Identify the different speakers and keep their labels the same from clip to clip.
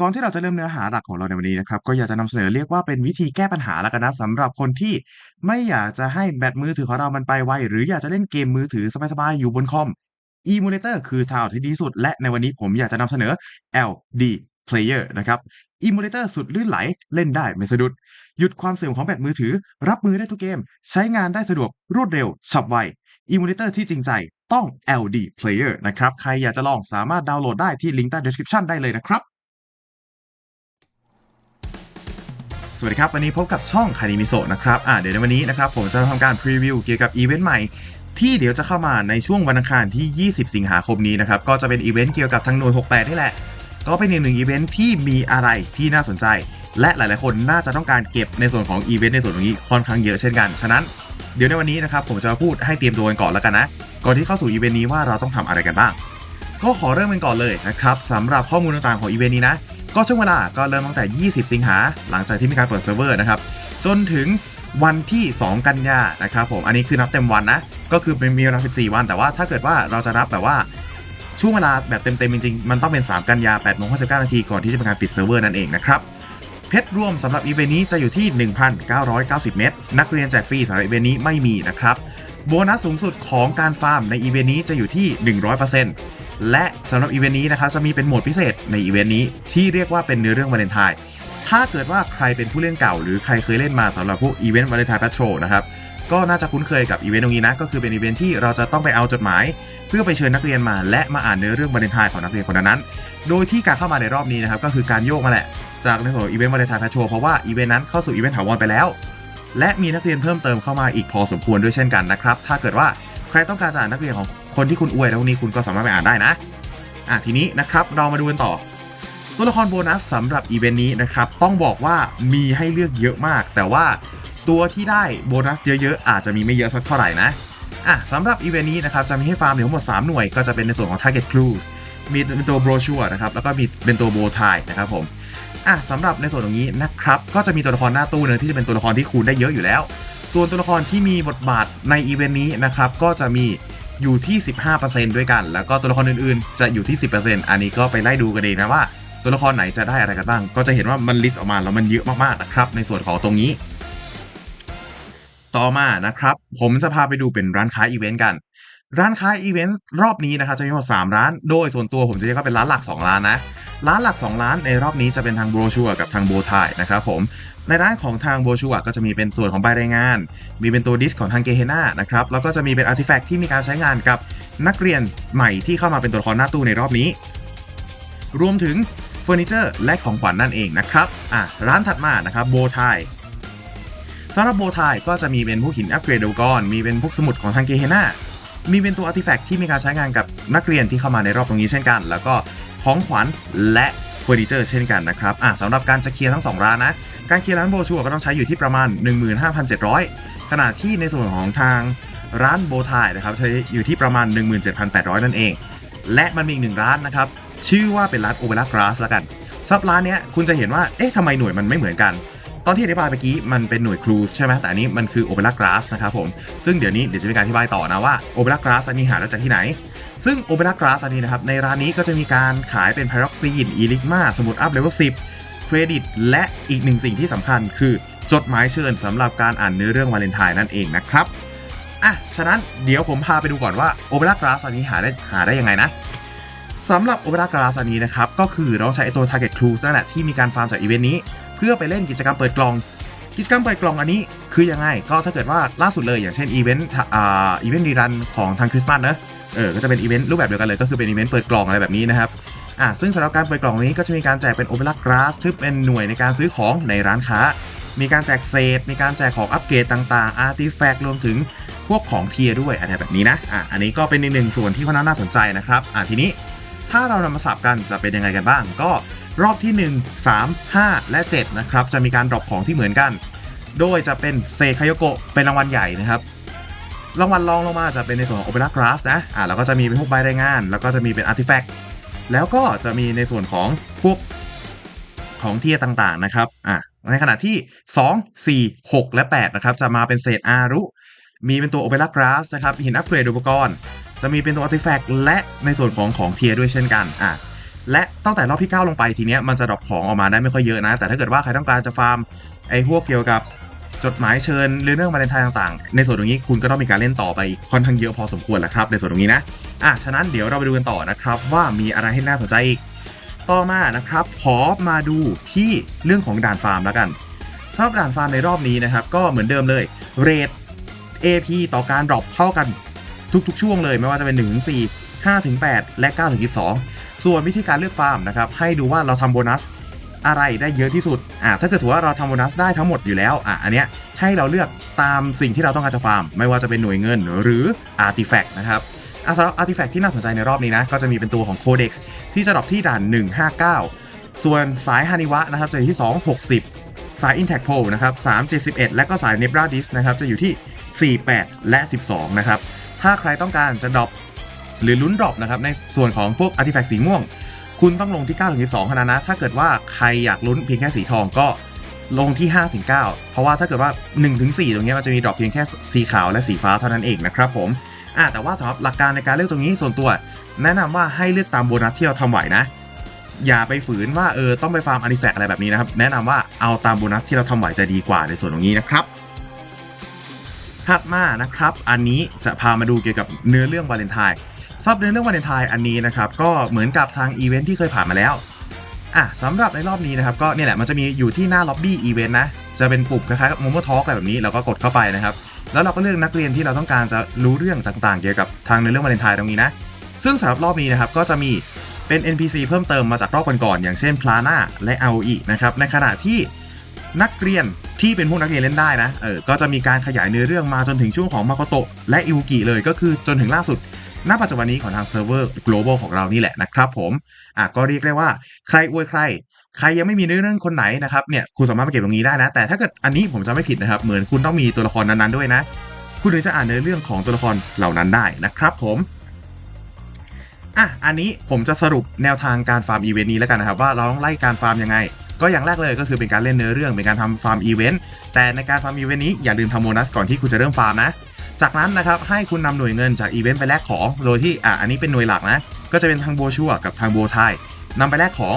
Speaker 1: ก่อนที่เราจะเริ่มเนื้อหาหลักของเราในวันนี้นะครับ ก็อยากจะนำเสนอเรียกว่าเป็นวิธีแก้ปัญหาแล้วกันนะสำหรับคนที่ไม่อยากจะให้แบตมือถือของเรามันไปไว หรืออยากจะเล่นเกมมือถือสบายๆอยู่บนคอม Emulator คือทางออกที่ดีที่สุด และในวันนี้ผมอยากจะนำเสนอ LD Player นะครับ Emulator สุดลื่นไหลเล่นได้ไม่สะดุด หยุดความเสื่อมของแบตมือถือ รับมือได้ทุกเกม ใช้งานได้สะดวกรวดเร็วฉับไว Emulator ที่จริงใจต้อง LD Player นะครับ ใครอยากจะลองสามารถดาวน์โหลดได้ที่ลิงก์ใต้ description ได้เลยนะครับ สวัสดีครับ วันนี้พบกับช่องคานิมิโซะนะครับอ่าเดี๋ยวในวันนี้นะครับผมจะทำการพรีวิวเกี่ยวกับอีเวนต์ใหม่ที่เดี๋ยวจะเข้ามาในช่วงวันอังคารที่ 20 สิงหาคมนี้นะครับ ก็จะเป็นอีเวนต์เกี่ยวกับทางหน่วย 68 นี่แหละ ก็เป็นอีกหนึ่งอีเวนต์ที่มีอะไรที่น่าสนใจ และหลาย ๆ คนน่าจะต้องการเก็บในส่วนของอีเวนต์ในส่วนตรงนี้ค่อนข้างเยอะเช่นกันฉะนั้นเดี๋ยวในวันนี้นะครับผมจะมาพูดให้เตรียมตัวกันก่อนแล้วกันนะก่อนที่เข้าสู่อีเวนต์นี้ว่าเราต้องทำอะไรกันบ้าง ก็ขอเริ่มกันก่อนเลยนะครับสำหรับข้อมูลต่างๆของอีเวนต์นี้นะ ก็ช่วงเวลาก็เริ่มตั้งแต่ 20 สิงหาหลังจากที่มีการเปิดเซิร์ฟเวอร์นะครับ จนถึงวันที่ 2 กันยานะครับผม อันนี้คือนับเต็มวันนะ ก็คือเป็นมีเวลา 14 วัน แต่ว่าถ้าเกิดว่าเราจะนับแบบว่าช่วงเวลาแบบเต็มๆจริงๆ มันต้องเป็น 3 กันยา8โมง59นาทีก่อนที่จะเป็นการปิดเซิร์ฟเวอร์นั่นเองนะครับ เพชรรวมสำหรับอีเวนต์นี้จะอยู่ที่ 1,990 เม็ดนักเรียนแจกฟรีสำหรับอีเวนต์นี้ไม่มีนะครับ โบนัสสูงสุดของการฟาร์มในอีเวนต์นี้จะอยู่ที่ 100%และสำหรับอีเวนต์นี้นะครับจะมีเป็นโหมดพิเศษในอีเวนต์นี้ที่เรียกว่าเป็นเนื้อเรื่องวาเลนไทน์ถ้าเกิดว่าใครเป็นผู้เล่นเก่า หรือใครเคยเล่นมาสำหรับพวกอีเวนต์วาเลนไทน์แพทโรนะครับก็น่าจะคุ้นเคยกับอีเวนต์ตรงนี้นะ ก็คือเป็นอีเวนต์ที่เราจะต้องไปเอาจดหมาย เพื่อไปเชิญนักเรียนมาและมาอ่านเนื้อเรื่องวาเลนไทน์ของนักเรียนคนนั้น โดยที่การเข้ามาในรอบนี้นะครับก็คือการโยกมาแหละจากในส่วนองอีเวนต์วาเลนไทน์แพทโรเพราะว่าอีเวนต์นั้นเข้าสู่อีเวนต์ถาวรไปแล้ว และมีนักเรียนเพิ่มเติมเข้ามาอีกพอสมควรด้วยเช่นกันนะครับ ถ้าเกิดว่าใครต้องการจะอ่านนักเรียนของคนที่คุณอวยแล้ววันนี้คุณก็สามารถไปอ่านได้นะ อะทีนี้นะครับเรามาดูกันต่อ ตัวละครโบนัสสำหรับอีเวนต์นี้นะครับต้องบอกว่ามีให้เลือกเยอะมาก แต่ว่าตัวที่ได้โบนัสเยอะๆ อาจจะมีไม่เยอะสักเท่าไหร่นะอะสำหรับอีเวนต์นี้นะครับจะมีให้ฟาร์มอยู่ทั้งหมด 3 หน่วยก็จะเป็นในส่วนของ Target Clues มีเป็นตัวโบรชัวนะครับแล้วก็มีเป็นตัวโบทายนะครับผม อะสำหรับในส่วนตรงนี้นะครับก็จะมีตัวละครหน้าตู้เนื้อที่จะเป็นตัวละครที่คูณได้เยอะอยู่แล้ว ส่วนตัวละครที่มีบทบาทในอีเวนต์นี้นะครับก็จะมีอยู่ที่ 15%ด้วยกัน แล้วก็ตัวละครอื่นๆ จะอยู่ที่ 10%อันนี้ก็ไปไล่ดูกันเองนะว่า ตัวละครไหนจะได้อะไรกันบ้าง ก็จะเห็นว่ามันลิสต์ออกมาแล้วมันเยอะมากๆนะครับในส่วนของตรงนี้ ต่อมานะครับ ผมจะพาไปดูเป็นร้านค้าอีเวนต์กัน ร้านค้าอีเวนต์รอบนี้นะครับจะมีทั้งหมด3ร้าน โดยส่วนตัวผมจะเรียกว่าเป็นร้านหลัก 2 ร้านนะ ร้านหลัก 2 ร้านในรอบนี้จะเป็นทางโบรชัวกับทางโบทายนะครับผมในร้านของทางโบชัวก็จะมีเป็นส่วนของใบรายงาน มีเป็นตัวดิสของทางเกเฮนานะครับแล้วก็จะมีเป็นอาร์ติแฟกต์ที่มีการใช้งานกับนักเรียนใหม่ที่เข้ามาเป็นตัวละครหน้าตู้ในรอบนี้ รวมถึงเฟอร์นิเจอร์และของขวัญนนั่นเองนะครับอะร้านถัดมานะครับโบทายสำหรับโบทายก็จะมีเป็นพวกหินอัปเกรดอุปกรณ์มีเป็นพวกสมุดของทางเกเฮนา มีเป็นตัวอาร์ติแฟกต์ที่มีการใช้งานกับนักเรียนที่เข้ามาในรอบตรงนี้เช่นกัน แล้วก็ของขวัญและเฟอร์นิเจอร์เช่นกันนะครับอะสำหรับการจะเคลียร์ทั้ง 2 ร้านนะ การเคลียร์ร้านโบชัวก็ต้องใช้อยู่ที่ประมาณ 15,700 ขณะที่ในส่วนของทางร้านโบทายนะครับใช้อยู่ที่ประมาณ 17,800 นั่นเอง และมันมีอีกหนึ่งร้านนะครับ ชื่อว่าเป็นร้านโอเปร่ากราสล้วกันซับร้านเนี้ยคุณจะเห็นว่า เอ๊ะทำไมหน่วยมันไม่เหมือนกัน ตอนที่อธิบายเมื่อกี้มันเป็นหน่วยครูซใช่ไหมแต่อันนี้มันคือโอเปร่ากราสนะครับผม ซึ่งเดี๋ยวนี้เดี๋ยวจะมีการอธิบายต่อนะว่าโอเปร่ากราสอันนี้หาได้จากที่ไหน ซึ่งโอเปร่ากราสอันนี้นะครับในร้านนี้ก็จะมีการขายเป็นพาร็อกซีนอีลิกมาสมุดอัพเลเวล10เครดิต และอีกหนึ่งสิ่งที่สำคัญคือจดหมายเชิญสำหรับการอ่านเนื้อเรื่องวาเลนไทน์นั่นเองนะครับอะฉะนั้นเดี๋ยวผมพาไปดูก่อนว่าโอเปร่ากราสอันนี้หาได้หาได้ยังไงนะสำหรับโอเปร่ากราสอันนี้นะครับก็คือเราใช้ตัว Target Clues นั่นแหละที่มีการฟาร์มจากอีเวนต์นี้ เพื่อไปเล่นกิจกรรมเปิดกล่อง กิจกรรมเปิดกล่องอันนี้คือยังไง ก็ถ้าเกิดว่าล่าสุดเลยอย่างเช่นอีเวนต์อ่าอีเวนต์รีรันของทางคริสต์มาสเนอะเออก็จะเป็นอีเวนต์รูปแบบเดียวกันเลยก็คือเป็นอีเวนต์เปิดกล่องอะไรแบบนี้นะครับอ่าซึ่งสำหรับการเปิดกล่องนี้ก็จะมีการแจกเป็นโอเปร่ากราสที่เป็นหน่วยในการซื้อของในร้านค้า มีการแจกเศษ มีการแจกของอัปเกรดต่างๆ อาร์ติแฟกต์รวมถึงพวกของเทียด้วยอะไรแบบนี้นะอะอันนี้ก็เป็นอีกหนึ่งส่วนที่ค่อนข้างน่าสนใจนะครับอะทีนี้ถ้าเรานำมาสับกันจะเป็นยังไงกันบ้าง ก็ รอบที่ 1 3 5 และ 7 นะครับ จะมีการดรอปของที่เหมือนกัน โดยจะเป็นเซคายโกะเป็นรางวัลใหญ่นะครับ รางวัลรองลงมาจะเป็นในส่วนของโอเปร่ากราสนะ อ่าแล้วก็จะมีเป็นพวกใบรายงาน แล้วก็จะมีเป็นอาร์ติแฟกต์ แล้วก็จะมีในส่วนของพวกของเทียต่างๆนะครับ อ่าในขณะที่ 2 4 6 และ 8 นะครับ จะมาเป็นเศษอารุ มีเป็นตัวโอเปร่ากราสนะครับ หินอัปเกรดอุปกรณ์ จะมีเป็นตัวอาร์ติแฟกต์และในส่วนของของเทียด้วยเช่นกัน อะ และตั้งแต่รอบที่ 9 ลงไปทีเนี้ยมันจะดรอปของออกมาได้ไม่ค่อยเยอะนะ แต่ถ้าเกิดว่าใครต้องการจะฟาร์มไอ้พวกเกี่ยวกับจดหมายเชิญเรื่องวาเลนไทน์ต่างๆ ในส่วนตรงนี้คุณก็ต้องมีการเล่นต่อไปค่อนข้างเยอะพอสมควรแหละครับในส่วนตรงนี้นะอะฉะนั้นเดี๋ยวเราไปดูกันต่อนะครับว่ามีอะไรให้น่าสนใจอีกต่อมานะครับขอมาดูที่เรื่องของด่านฟาร์มแล้วกันสำหรับด่านฟาร์มในรอบนี้นะครับก็เหมือนเดิมเลยเรท AP ต่อการดรอปเท่ากันทุกๆ ช่วงเลยไม่ว่าจะเป็น1ถึง4 5ถึง8และ9ถึง12 ส่วนวิธีการเลือกฟาร์มนะครับให้ดูว่าเราทำโบนัสอะไรได้เยอะที่สุดอ่าถ้าเกิดถือว่าเราทำโบนัสได้ทั้งหมดอยู่แล้วอะอันเนี้ยให้เราเลือกตามสิ่งที่เราต้องการจะฟาร์ม ไม่ว่าจะเป็นหน่วยเงินหรืออาร์ติแฟกต์นะครับอะสำหรับอาร์ติแฟกต์ที่น่าสนใจในรอบนี้นะ ก็จะมีเป็นตัวของ Codex ที่จะดรอปที่ด่าน 159 ส่วนสายฮานิวะนะครับจะอยู่ที่ 260 สาย Intact p o นะครับ371 และก็สาย Nebra d i s นะครับจะอยู่ที่ 48 และ 12 นะครับ ถ้าใครต้องการจะดรอป หรือลุ้นดรอปนะครับในส่วนของพวกอาร์ติแฟกต์สีม่วง คุณต้องลงที่9ถึง12เท่านั้นนะถ้าเกิดว่าใครอยากลุ้นเพียงแค่สีทองก็ลงที่5ถึง9เพราะว่าถ้าเกิดว่า1ถึง4ตรงนี้มันจะมีดรอปเพียงแค่สีขาวและสีฟ้าเท่านั้นเองนะครับผมอะแต่ว่าสำหรับหลักการในการเลือกตรงนี้ส่วนตัว แนะนำว่าให้เลือกตามโบนัสที่เราทำไหวนะ อย่าไปฝืนว่าเออต้องไปฟาร์มอาร์ติแฟกต์อะไรแบบนี้นะครับ แนะนำว่าเอาตามโบนัสที่เราทำไหวจะดีกว่าในส่วนตรงนี้นะครับถัดมานะครับ อันนี้จะพามาดูเกี่ยวกับเนื้อเรื่องวาเลนไทน์ สำหรับเนื้อเรื่องวาเลนไทน์อันนี้นะครับก็เหมือนกับทางอีเวนท์ที่เคยผ่านมาแล้วอะสำหรับในรอบนี้นะครับก็เนี่ยแหละมันจะมีอยู่ที่หน้าล็อบบี้อีเวนต์นะจะเป็นปุ่มคล้ายๆกับโมโมทอ k อะไรแบบนี้เราก็กดเข้าไปนะครับแล้วเราก็เลือกนักเรียนที่เราต้องการจะรู้เรื่องต่างๆ เกี่ยวกับทางในเรื่องวาเลนไทน์ตรงนี้นะซึ่งสำหรับรอบนี้นะครับก็จะมีเป็น NPC เพิ่มเติมมาจากรอบก่อนๆอย่างเช่นพลาน่าและ AOE นะครับในขณะที่นักเรียนที่เป็นพวกนักเรียนเล่นได้นะเออก็จะมีการขยายเนื้อเรื่องมาจนถึงช่วงของมาโกโตะและอิวกิเลยก็คือจนถึงล่าสุด ณปัจจุบันนี้ของทางเซิร์ฟเวอร์ global ของเรานี่แหละนะครับผมอะก็เรียกได้ว่าใครอวยใคร ใครยังไม่มีเนื้อเรื่องคนไหนนะครับเนี่ยคุณสามารถมาเก็บตรงนี้ได้นะ แต่ถ้าเกิดอันนี้ผมจะไม่ผิดนะครับ เหมือนคุณต้องมีตัวละครนั้นๆด้วยนะ คุณถึงจะอ่านเนื้อเรื่องของตัวละครเหล่านั้นได้นะครับ ผมอะอันนี้ผมจะสรุปแนวทางการฟาร์มอีเวนต์นี้แล้วกันนะครับว่าเราต้องไล่การฟาร์มยังไง ก็อย่างแรกเลยก็คือเป็นการเล่นเนื้อเรื่องเป็นการทำฟาร์มอีเวนต์แต่ในการฟาร์มอีเวนต์นี้อย่าลืมทำโบนัสก่อนที่คุณจะเริ่มฟาร์มนะ จากนั้นนะครับให้คุณนำหน่วยเงินจากอีเวนต์ไปแลกของ โดยที่อะอันนี้เป็นหน่วยหลักนะ ก็จะเป็นทางโบชัวกับทางโบไทยนำไปแลกของ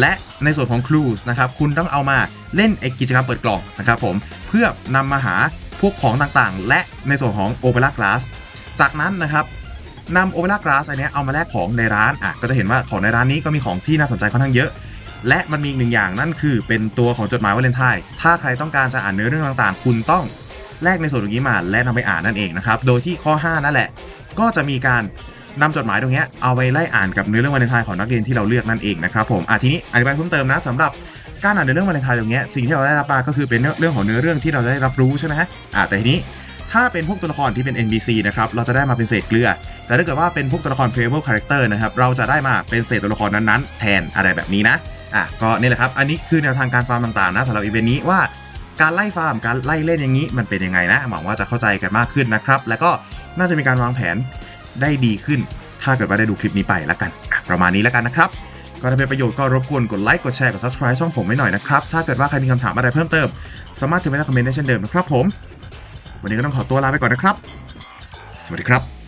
Speaker 1: และในส่วนของครูสนะครับคุณต้องเอามาเล่นไอกิจกรรมเปิดกล่องนะครับผมเพื่อนำมาหาพวกของต่างๆ และในส่วนของโอเปร่ากลาสจากนั้นนะครับนำโอเปร่ากลาสอันเนี้ยเอามาแลกของในร้านอะก็จะเห็นว่าของในร้านนี้ก็มีของที่น่าสนใจค่อนข้างเยอะ และมันมีอีกหนึ่งอย่างนั่นคือเป็นตัวของจดหมายวาเลนไทน์ถ้าใครต้องการจะอ่านเนื้อเรื่องต่างๆ คุณต้อง แลกในส่วนตรงนี้มาและนำไปอ่านนั่นเองนะครับ โดยที่ข้อ 5 นั่นแหละ ก็จะมีการนำจดหมายตรงเนี้ยเอาไปไล่อ่านกับเนื้อเรื่องวาเลนไทน์ของนักเรียนที่เราเลือกนั่นเองนะครับผมอะทีนี้อธิบายเพิ่มเติมนะสำหรับการอ่านเนื้อเรื่องวาเลนไทน์ตรงเนี้ยสิ่งที่เราได้รับมาก็คือเป็นเรื่องของเนื้อเรื่องที่เราได้รับรู้ใช่ไหมฮะอะแต่ทีนี้ถ้าเป็นพวกตัวละครที่เป็น NPC นะครับ เราจะได้มาเป็นเศษเกลือ แต่ถ้าเกิดว่าเป็นพวกตัวละคร playable character นะครับ เราจะได้มาเป็นเศษตัวละครนั้นๆ แทนอะไรแบบนี้นะ อะ ก็นี่แหละครับ อันนี้คือแนวทางการฟาร์มต่างๆนะสำหรับอีเวนต์นี้ว่า การไล่ฟาร์มการไล่เล่นอย่างนี้มันเป็นยังไงนะหวังว่าจะเข้าใจกันมากขึ้นนะครับ แล้วก็น่าจะมีการวางแผนได้ดีขึ้น ถ้าเกิดว่าได้ดูคลิปนี้ไปแล้วกันประมาณนี้แล้วกันนะครับก็ถ้าเป็นประโยชน์ก็รบกวนกดไลค์กดแชร์กด subscribe ช่องผมไว้หน่อยนะครับถ้าเกิดว่าใครมีคำถามอะไรเพิ่มเติม สามารถถึงไว้ในคอมเมนต์ได้เช่นเดิมนะครับผม วันนี้ก็ต้องขอตัวลาไปก่อนนะครับ สวัสดีครับ